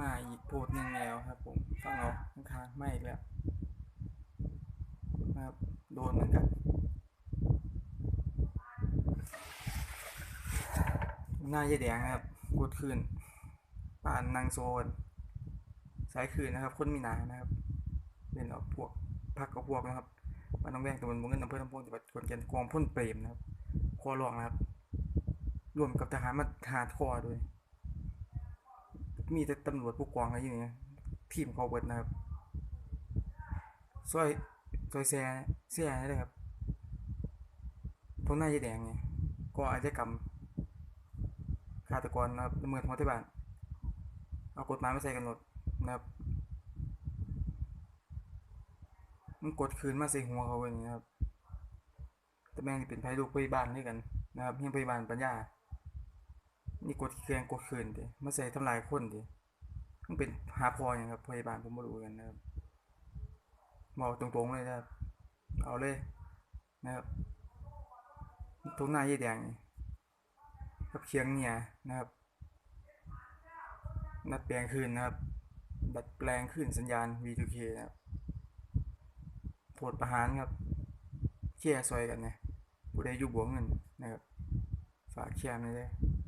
มาอีกโพสต์หนึ่งแล้วครับผมฟังเอาข้างๆไม่อีกแล้วนะครับโดนเหมือนกันหน้าเยแดงครับกดคืนป่านนางโซนสายคืนนะครับ คนมีนานะครับเป็นเอาพวกพักกับพวกนะครับมันต้องแบ่งตะวันบงเงินอำเภอลำพูนจังหวัดขอนแก่นกองพ่นเปรมนะครับคอหลอกนะครับ รวมกับทหารมาหาคอด้วย มีแต่ตำรวจผู้กองอะไรอยู่นี่ทีมเขาเบิดนะครับซอยซอยแซ่แซ่นี่เลยครับพวกหน้าเยายแดงเนี่ยก็อาชญากรรมฆาตกรนะครับละเมิดหัวที่บ้านเอากฎหมายมาใส่กันหมดนะครับมันกดคืนมาใส่หัวเขาอย่างนี้นะครับแต่แม่งนี่เป็นไพ่ลูกพยาบาลด้วยกันนะครับเฮียพยาบาลปัญญา นี่กดเครื่องกดคืนดิมาใส่ทำลายคนดิมันเป็นหาพออย่างครับพยาบาลผมไม่รู้กันนะครับบอกตรงๆเลยนะครับ เอาเลยนะครับตรงหน้ายี่แดงกับเคียงเนี่ยนะครับนัดแปลงขึ้นนะครับ ดัดแปลงขึ้นสัญญาณ V2K นะครับโทษประหารครับแค่ซอยกันนะผู้ใดอยู่บวงเงินนะครับ ฝากแชร์มาเลยเด้